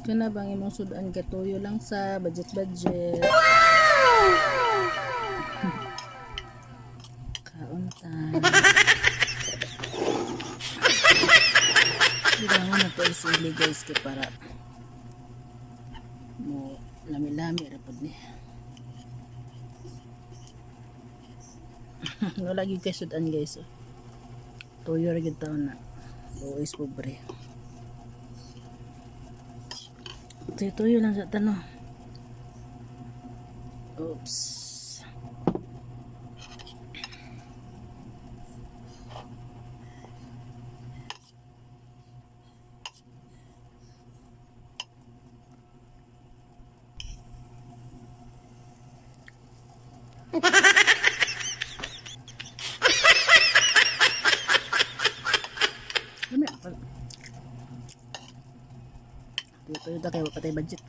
Kana bang imong sudan katuyo lang sa budget-budget. Kauntan. Kailangan na to isili guys kay para mo lami-lami rapod ni. no lagi kay sudan guys. Oh. Tuyo ra gyud taon na. Luis pobre. Tuyo-tuyo lang sa tanong. Oops. Lami apa? Tuyo-tuyo ta kay wa patay budget.